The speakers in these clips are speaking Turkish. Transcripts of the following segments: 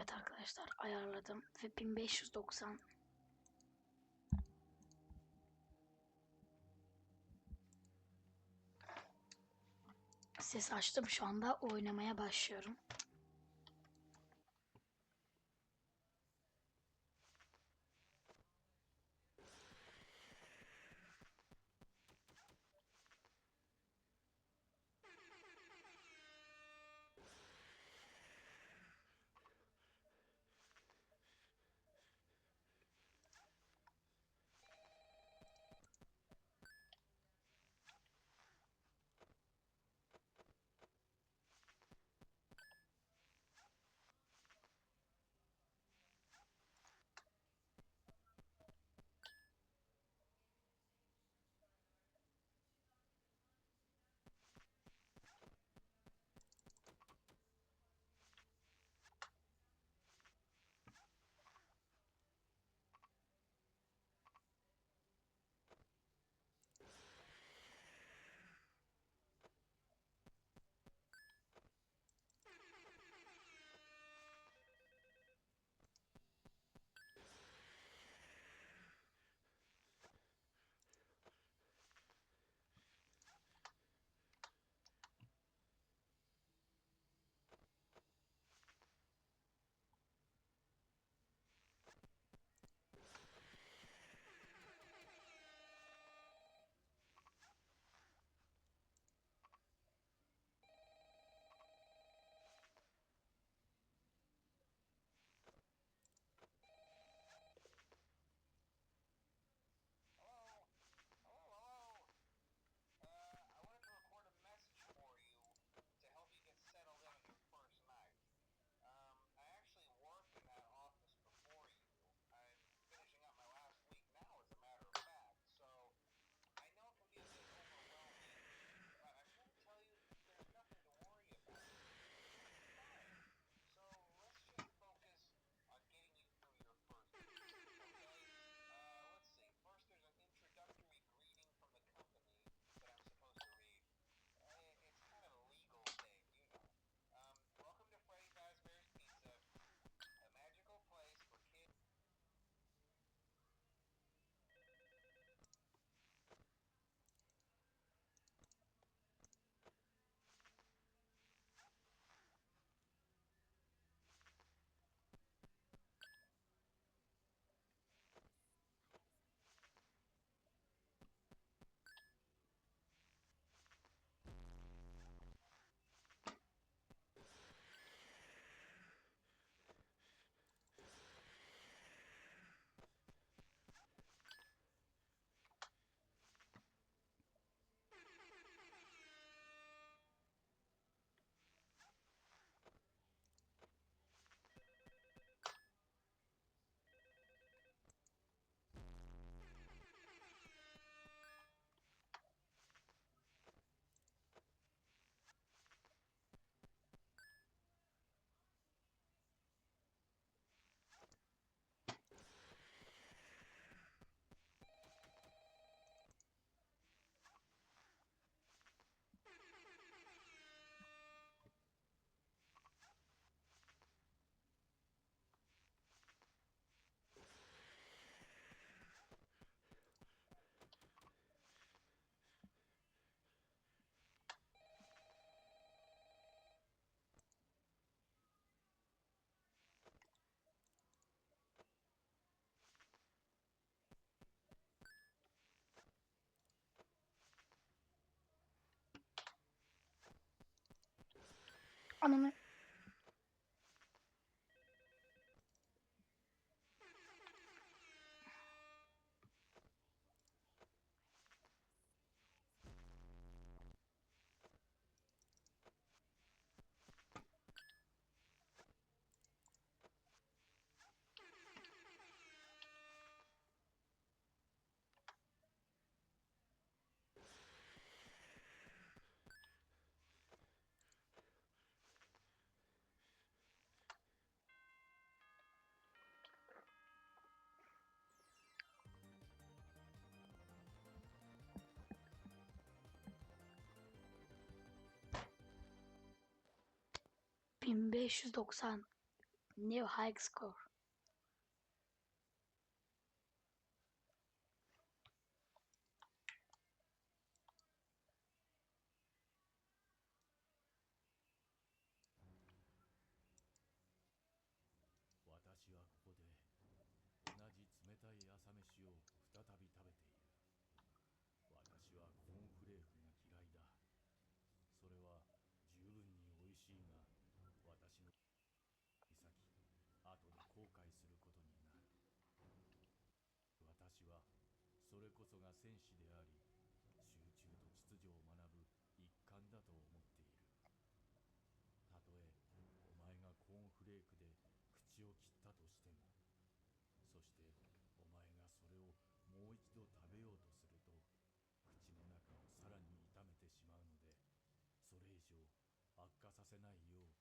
Evet arkadaşlar ayarladım ve 1590 ses açtım şu anda oynamaya başlıyorum. 2590 New High Score. そが戦士であり集中と秩序を学ぶ一環だと思っている。たとえお前がコーンフレークで口を切ったとしてもそしてお前がそれをもう一度食べようとすると口の中をさらに痛めてしまうのでそれ以上悪化させないよう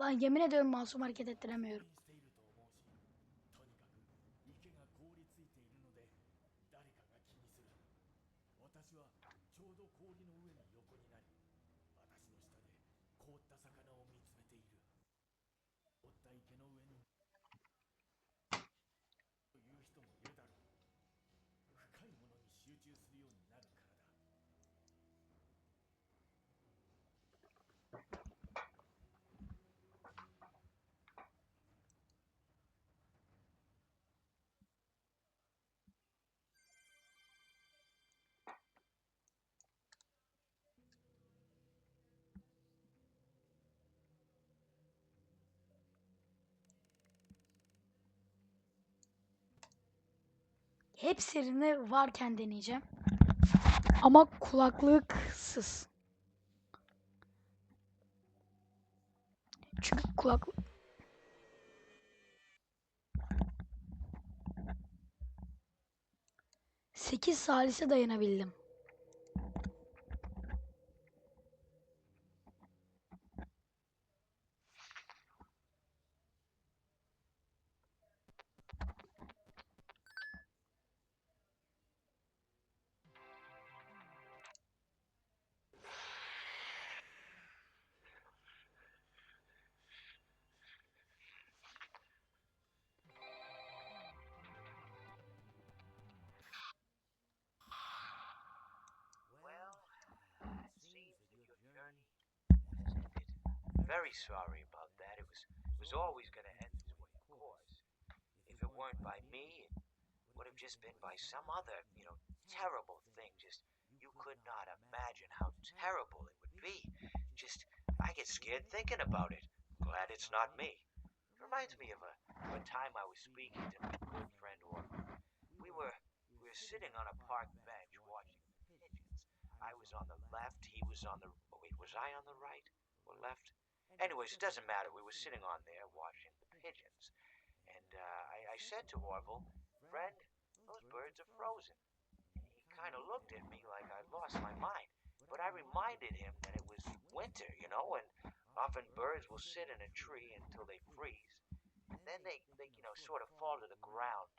Lan yemin ediyorum masum hareket ettiremiyorum. Hepsini varken deneyeceğim. Ama kulaklıksız. Çünkü kulak Sekiz salise dayanabildim. Very sorry about that. It was it was always going to end this way, of course. If it weren't by me, it would have just been by some other, you know, terrible thing. Just you could not imagine how terrible it would be. Just I get scared thinking about it. Glad it's not me. It reminds me of a, of a time I was speaking to my good friend Orphan. We were we were sitting on a park bench watching the pigeons. I was on the left, he was on the. Wait, was I on the right or left? Anyways, it doesn't matter. We were sitting on there watching the pigeons. And uh, I, I said to Orville, Friend, those birds are frozen. He kind of looked at me like I lost my mind. But I reminded him that it was winter, you know, and often birds will sit in a tree until they freeze. And then they, they, you know, sort of fall to the ground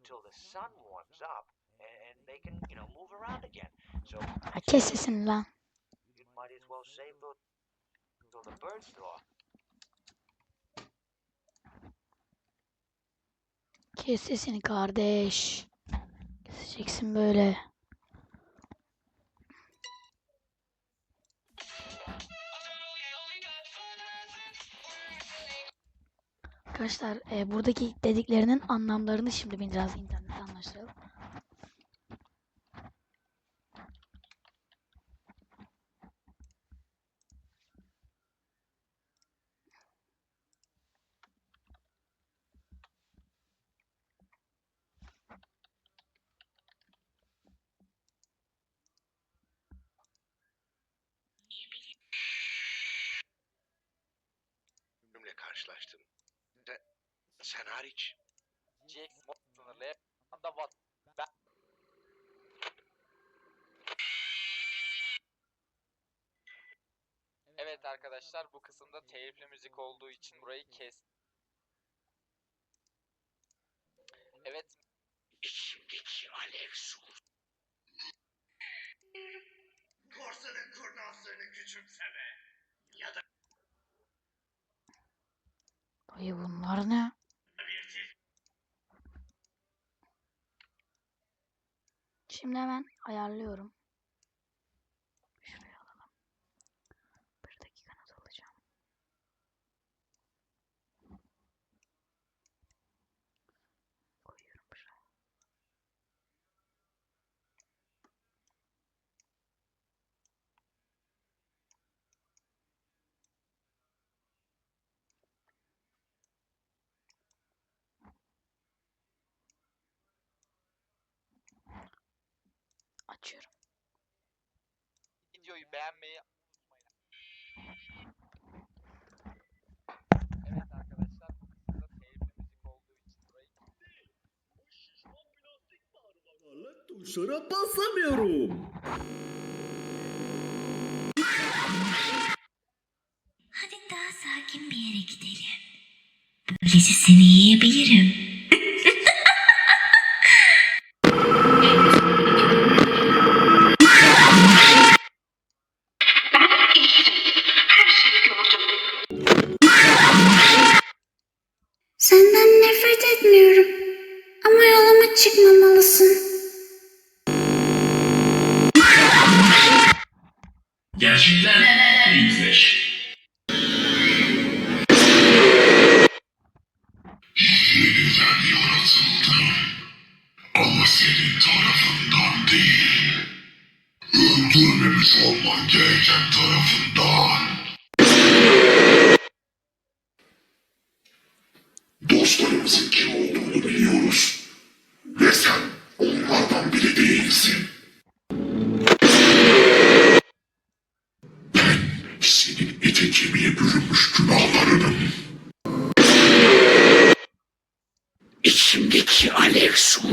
until the sun warms up and, and they can, you know, move around again. So Ha, Kes sesini lan. you might as well save the, till the birds thaw. Kes sesini kardeş. Keseceksin böyle. Arkadaşlar e, buradaki dediklerinin anlamlarını şimdi biraz internetten anlaştıralım. Karşılaştın. Sen, sen hariç. Mod sınırlı anda what? Ben... Evet arkadaşlar bu kısımda telifli müzik olduğu için burayı kes. Evet İçimdeki alev su. Korsanın kurnazlığını küçümseme. Ya da Dayı bunlar ne? Şimdi hemen ayarlıyorum. Videoyu beğenmeyi unutmayın. Evet arkadaşlar bu kısımda telifli müzik olduğu için burayı Tuşlara basamıyorum. Hadi daha sakin bir yere gidelim. Böylece seni yiyebilirim. Tercihler English.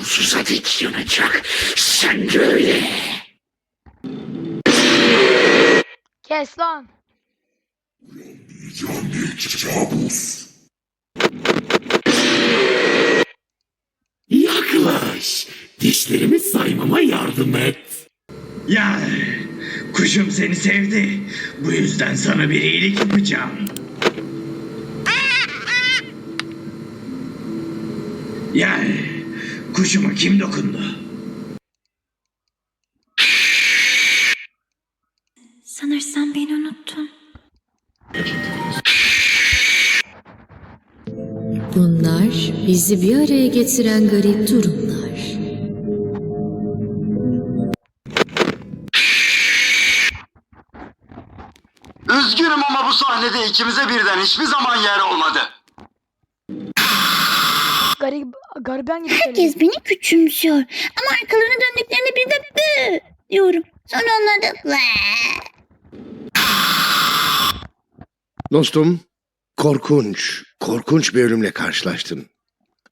Sonsuza dek yanacak. Sen de öyle. Kes lan. Can bir kabus. Yaklaş. Dişlerimi saymama yardım et. Ya kuşum seni sevdi. Bu yüzden sana bir iyilik yapacağım. Ya kuşuma kim dokundu? Sanırsam beni unuttun. Bunlar bizi bir araya getiren garip durumlar. Üzgünüm ama bu sahnede ikimize birden hiçbir zaman yer olmadı. Garip, gariban gibi söylüyor. Herkes beni küçümsüyor. Ama arkalarına döndüklerinde bir de bı diyorum. Sonra onlar da "Vaa." Dostum, korkunç, korkunç bir ölümle karşılaştın.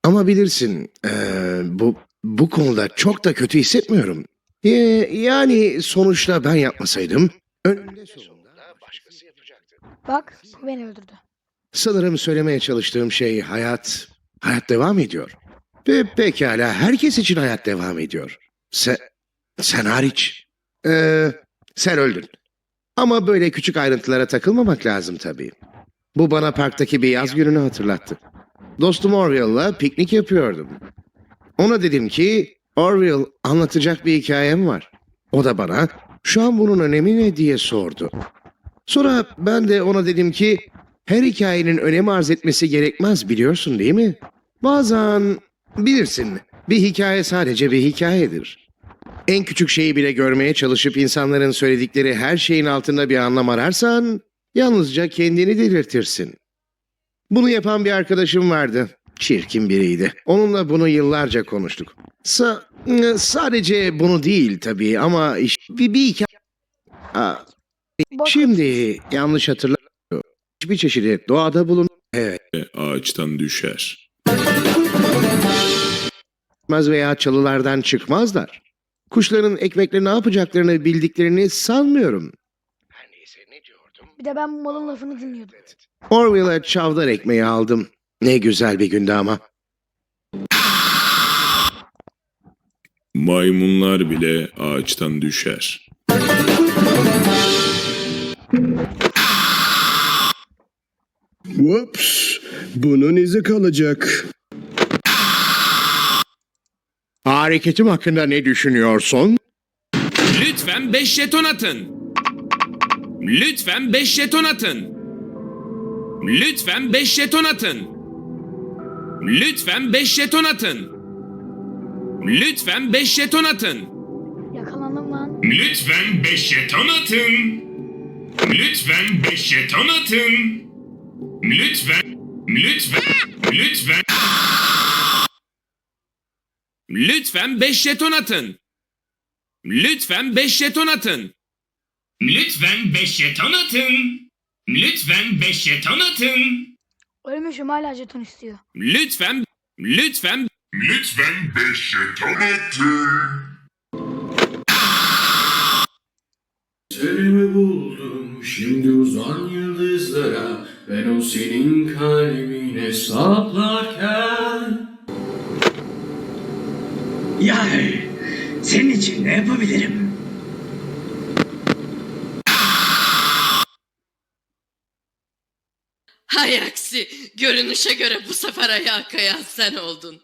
Ama bilirsin, eee, bu bu konuda çok da kötü hissetmiyorum. Ee, yani sonuçta ben yapmasaydım, önünde sonunda başkası yapacaktı. Bak bu beni öldürdü. Sanırım söylemeye çalıştığım şey hayat, hayat devam ediyor. Ve pekala herkes için hayat devam ediyor. Sen, sen hariç. Ee, sen öldün. Ama böyle küçük ayrıntılara takılmamak lazım tabii. Bu bana parktaki bir yaz gününü hatırlattı. Dostum Orville'la piknik yapıyordum. Ona dedim ki, Orville anlatacak bir hikayem var. O da bana, şu an bunun önemi ne diye sordu. Sonra ben de ona dedim ki, her hikayenin önem arz etmesi gerekmez biliyorsun değil mi? Bazen bilirsin bir hikaye sadece bir hikayedir. En küçük şeyi bile görmeye çalışıp insanların söyledikleri her şeyin altında bir anlam ararsan yalnızca kendini delirtirsin. Bunu yapan bir arkadaşım vardı. Çirkin biriydi. Onunla bunu yıllarca konuştuk. Sa sadece bunu değil tabii ama iş- bir, bir hikaye... Aa, Şimdi yanlış hatırlamıyorum. Hiçbir çeşidi doğada bulun ağaçtan düşer. Çıkmaz veya çalılardan çıkmazlar. Kuşların ekmekle ne yapacaklarını bildiklerini sanmıyorum. Her neyse ne diyordum? Bir de ben bu malın lafını dinliyordum. Orville'a çavdar ekmeği aldım. Ne güzel bir gündü ama. Maymunlar bile ağaçtan düşer. Whoops. Bunun izi kalacak. Hareketim hakkında ne düşünüyorsun? Lütfen 5 jeton atın. Lütfen 5 jeton atın. Lütfen 5 jeton atın. Lütfen 5 jeton atın. Lütfen 5 jeton atın. Yakalandım lan. Lütfen 5 jeton atın. Lütfen 5 jeton atın. Lütfen, lütfen, lütfen. Lütfen 5 jeton atın. Lütfen 5 jeton atın. Lütfen 5 jeton atın. Lütfen 5 jeton atın. Ölmüşüm hala jeton istiyor. Lütfen, lütfen, Lütfen 5 jeton atın. Seni buldum şimdi uzan yıldızlara Ben o senin kalbine saplarken Yani senin için ne yapabilirim? Hay aksi, görünüşe göre bu sefer ayağa kayan sen oldun.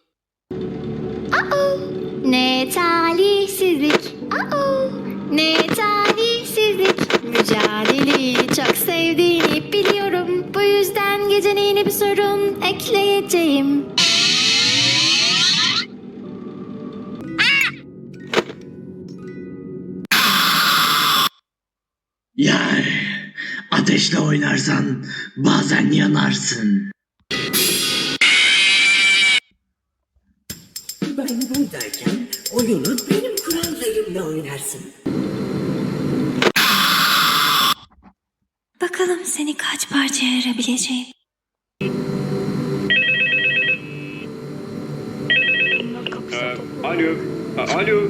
Ne talihsizlik. Aa, ne talihsizlik. Mücadeleyi çok sevdiğini biliyorum. Bu yüzden geceliğine bir sorun ekleyeceğim. Yani ateşle oynarsan bazen yanarsın. Ben buradayken oyunu benim kurallarımla oynarsın. Bakalım seni kaç parçaya ayırabileceğim. Toplu. Alo, A- alo.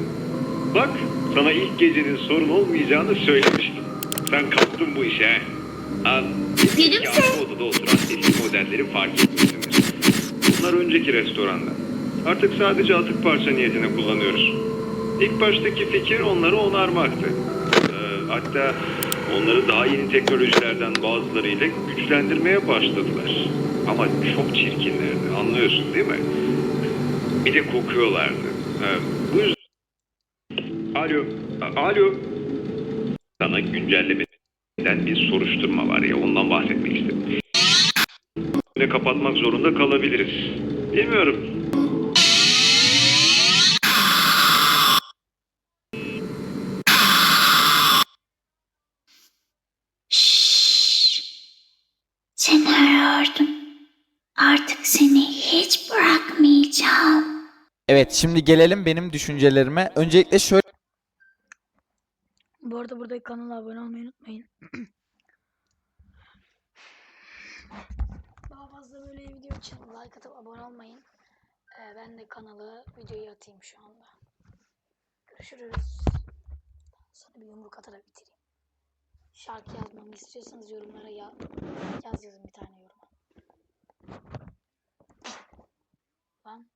Bak, sana ilk gecenin sorun olmayacağını söylemiştim. Sen kaptın bu işe. Al. Gülümse. Yan odada oturan eski modelleri fark etmişsindir. Bunlar önceki restoranda. Artık sadece atık parça niyetine kullanıyoruz. İlk baştaki fikir onları onarmaktı. Ee, hatta onları daha yeni teknolojilerden bazılarıyla güçlendirmeye başladılar. Ama çok çirkinlerdi, anlıyorsun değil mi? Bir de kokuyorlardı. Ee, bu. Alo, alo. Sana güncellemeden bir soruşturma var ya, ondan bahsetmek istedim. Ne kapatmak zorunda kalabiliriz. Bilmiyorum. Seni arıyordum. Artık seni hiç bırakmayacağım. Evet şimdi gelelim benim düşüncelerime. Öncelikle şöyle Bu arada buradaki kanala abone olmayı unutmayın. Daha fazla böyle video için like atıp abone olmayın. Ee, ben de kanalı videoyu atayım şu anda. Görüşürüz. Sana bir yumruk atarak bitireyim. Şarkı yazmamı istiyorsanız yorumlara ya yaz yazın bir tane yoruma. Lan.